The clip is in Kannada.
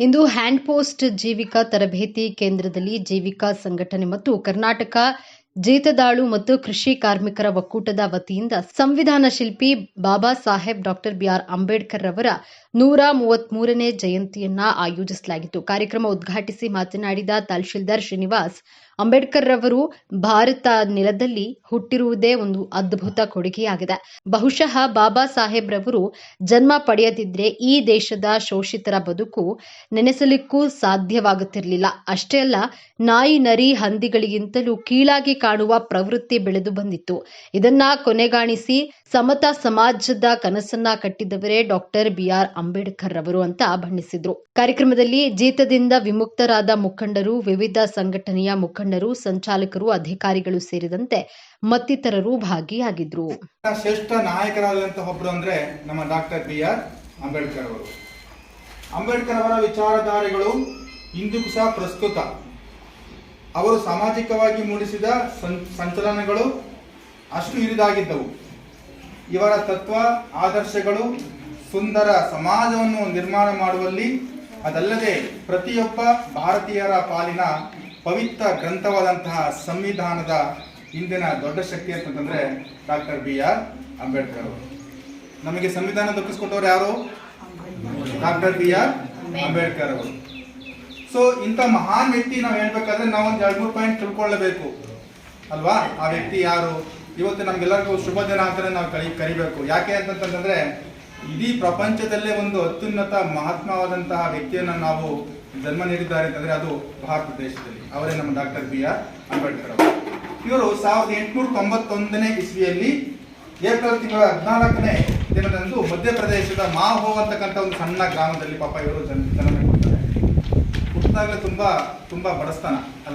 ಇಂದು ಹ್ಯಾಂಡ್ ಪೋಸ್ಟ್ ಜೀವಿಕಾ ತರಬೇತಿ ಕೇಂದ್ರದಲ್ಲಿ ಜೀವಿಕಾ ಸಂಘಟನೆ ಮತ್ತು ಕರ್ನಾಟಕ ಜೀತದಾಳು ಮತ್ತು ಕೃಷಿ ಕಾರ್ಮಿಕರ ಒಕ್ಕೂಟದ ವತಿಯಿಂದ ಸಂವಿಧಾನ ಶಿಲ್ಪಿ Baba Saheb doctor B R Ambedkar ರವರ ನೂರ ಮೂವತ್ಮೂರನೇ ಜಯಂತಿಯನ್ನ ಆಯೋಜಿಸಲಾಗಿತ್ತು. ಕಾರ್ಯಕ್ರಮ ಉದ್ಘಾಟಿಸಿ ಮಾತನಾಡಿದ ತಹಶೀಲ್ದಾರ್ ಶ್ರೀನಿವಾಸ್ ಅಂಬೇಡ್ಕರ್ ರವರು ಭಾರತ ನೆಲದಲ್ಲಿ ಹುಟ್ಟಿರುವುದೇ ಒಂದು ಅದ್ಭುತ ಕೊಡುಗೆಯಾಗಿದೆ. ಬಹುಶಃ ಬಾಬಾ ಸಾಹೇಬ್ ರವರು ಜನ್ಮ ಪಡೆಯದಿದ್ರೆ ಈ ದೇಶದ ಶೋಷಿತರ ಬದುಕು ನೆನೆಸಲಿಕ್ಕೂ ಸಾಧ್ಯವಾಗುತ್ತಿರಲಿಲ್ಲ. ಅಷ್ಟೇ ಅಲ್ಲ, ನಾಯಿ ನರಿ ಹಂದಿಗಳಿಗಿಂತಲೂ ಕೀಳಾಗಿ ಕಾಣುವ ಪ್ರವೃತ್ತಿ ಬೆಳೆದು ಬಂದಿತ್ತು. ಇದನ್ನ ಕೊನೆಗಾಣಿಸಿ ಸಮತಾ ಸಮಾಜದ ಕನಸನ್ನ ಕಟ್ಟಿದವರೇ ಡಾಕ್ಟರ್ ಬಿಆರ್ ಅಂಬೇಡ್ಕರ್ ರವರು ಅಂತ ಬಣ್ಣಿಸಿದ್ರು. ಕಾರ್ಯಕ್ರಮದಲ್ಲಿ ಜೀತದಿಂದ ವಿಮುಕ್ತರಾದ ಮುಖಂಡರು, ವಿವಿಧ ಸಂಘಟನೆಯ ಮುಖಂಡರು, ಸಂಚಾಲಕರು, ಅಧಿಕಾರಿಗಳು ಸೇರಿದಂತೆ ಮತ್ತಿತರರು ಭಾಗಿಯಾಗಿದ್ರು. ಶ್ರೇಷ್ಠ ನಾಯಕರಾದಂತಹ ಒಬ್ಬರು ಅಂದ್ರೆ ನಮ್ಮ ಡಾಕ್ಟರ್ ಬಿ ಆರ್ ಅಂಬೇಡ್ಕರ್ ಅವರು. ಅಂಬೇಡ್ಕರ್ ಅವರ ವಿಚಾರಧಾರೆಗಳು ಇಂದಿಗೂ ಸಹ ಪ್ರಸ್ತುತ. ಅವರು ಸಾಮಾಜಿಕವಾಗಿ ಮೂಡಿಸಿದ ಸಂಚಲನಗಳು ಅಷ್ಟು ಹಿರಿದಾಗಿದ್ದವು. ಇವರ ತತ್ವ, ಆದರ್ಶಗಳು ಸುಂದರ ಸಮಾಜವನ್ನು ನಿರ್ಮಾಣ ಮಾಡುವಲ್ಲಿ ಅದಲ್ಲದೆ ಪ್ರತಿಯೊಬ್ಬ ಭಾರತೀಯರ ಪಾಲಿನ ಪವಿತ್ರ ಗ್ರಂಥವಾದಂತಹ ಸಂವಿಧಾನದ ಇಂದಿನ ದೊಡ್ಡ ಶಕ್ತಿ ಅಂತಂದ್ರೆ ಡಾಕ್ಟರ್ ಬಿ ಆರ್ ಅಂಬೇಡ್ಕರ್ ಅವರು. ನಮಗೆ ಸಂವಿಧಾನ ದೊರಕಿಸ್ಕೊಟ್ಟವ್ರು ಯಾರು? ಡಾಕ್ಟರ್ ಬಿ ಆರ್ ಅಂಬೇಡ್ಕರ್ ಅವರು. ಸೊ ಇಂಥ ಮಹಾನ್ ವ್ಯಕ್ತಿ ನಾವು ಹೇಳ್ಬೇಕಾದ್ರೆ ನಾವು ಒಂದು ಎರಡು ಮೂರು ಪಾಯಿಂಟ್ ತಿಳ್ಕೊಳ್ಳಬೇಕು. ಅಲ್ವಾ? ಆ ವ್ಯಕ್ತಿ ಯಾರು? ಇವತ್ತು ನಮ್ಗೆಲ್ಲರಿಗೂ ಶುಭ ದಿನ ಅಂತಾನೆ ನಾವು ಕರಿ, ಕರಿಬೇಕು. ಯಾಕೆ ಅಂತಂತಂದ್ರೆ ಇಡೀ ಪ್ರಪಂಚದಲ್ಲೇ ಒಂದು ಅತ್ಯುನ್ನತ ಮಹಾತ್ಮವಾದಂತಹ ವ್ಯಕ್ತಿಯನ್ನು ನಾವು ಜನ್ಮ ನೀಡಿದ್ದಾರೆ ಅಂತಂದ್ರೆ ಅದು ಭಾರತ ದೇಶದಲ್ಲಿ ಅವರೇ ನಮ್ಮ ಡಾಕ್ಟರ್ ಬಿ ಆರ್ ಅಂಬೇಡ್ಕರ್ ಅವರು ಇವರು ಸಾವಿರದ ಎಂಟುನೂರ ತೊಂಬತ್ತೊಂದನೇ ಇಸ್ವಿಯಲ್ಲಿ ಏಪ್ರಿಲ್ ತಿಂಗಳ ಹದಿನಾಲ್ಕನೇ ದಿನದಂದು ಮಧ್ಯಪ್ರದೇಶದ ಮಾಹೋ ಅಂತಕ್ಕಂಥ ಒಂದು ಸಣ್ಣ ಗ್ರಾಮದಲ್ಲಿ ಪಾಪ ಇವರು ಜನ್ಮ ಕೊಡ್ತಾರೆ ಹುಟ್ಟಿದಾಗಲೇ ತುಂಬಾ ತುಂಬಾ ಬಡಸ್ತಾನ